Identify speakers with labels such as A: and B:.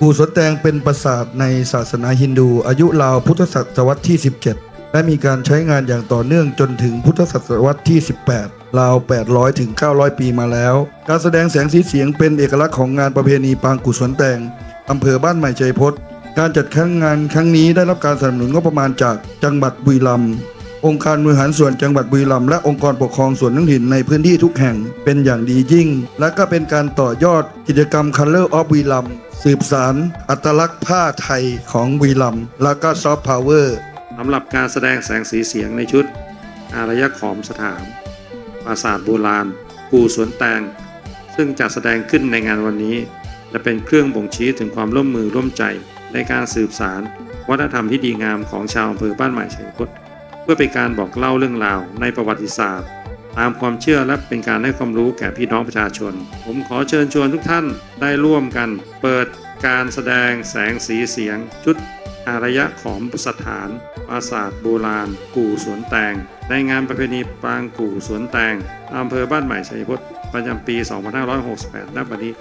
A: กู่สวนแตงเป็นปราสาทในศาสนาฮินดู อายุราวพุทธศตวรรษที่ 17 และมีการใช้งานอย่างต่อเนื่องจนถึงพุทธศตวรรษที่ 18 ราว 800 ถึง 900 ปีมาแล้ว การแสดงแสงสีเสียงเป็นเอกลักษณ์ของงานประเพณีปางกู่สวนแตงอำเภอบ้านใหม่ชัยพจน์การจัดครั้งงานครั้งนี้ได้รับการสนับสนุนงบประมาณจากจังหวัดบุรีรัมย์องค์การบริหารส่วนจังหวัดบุรีรัมย์และองค์กรปกครองส่วนท้องถิ่นในพื้นที่ทุกแห่งเป็นอย่างดียิ่ง และก็เป็นการต่อยอดกิจกรรม Color of บุรีรัมย์ สืบสารอัตลักษณ์ผ้าไทยของบุรีรัม และก็ซอฟต์พาวเวอร์
B: สำหรับการแสดงแสงสีเสียงในชุด อารยขอมสถานปราสาทโบราณกูสวนแตง ซึ่งจะแสดงขึ้นในงานวันนี้ จะเป็นเครื่องบ่งชี้ถึงความร่วมมือร่วมใจในการสืบสาร วัฒนธรรมที่ดีงามของชาวอำเภอบ้านใหม่ชัยพจน์เพื่อเป็นการบอกเล่าเรื่องราวในประวัติศาสตร์ ตามความเชื่อและเป็นการให้ความรู้แก่พี่น้องประชาชน ผมขอเชิญชวนทุกท่านได้ร่วมกัน เปิดการแสดงแสงสีเสียง ชุดอารยะของสถานปราสาทโบราณ กู่สวนแตง ในงานประเพณีปางกู่สวนแตงอำเภอบ้านใหม่ชัยพจน์ประจำปี 2568ณบัดนี้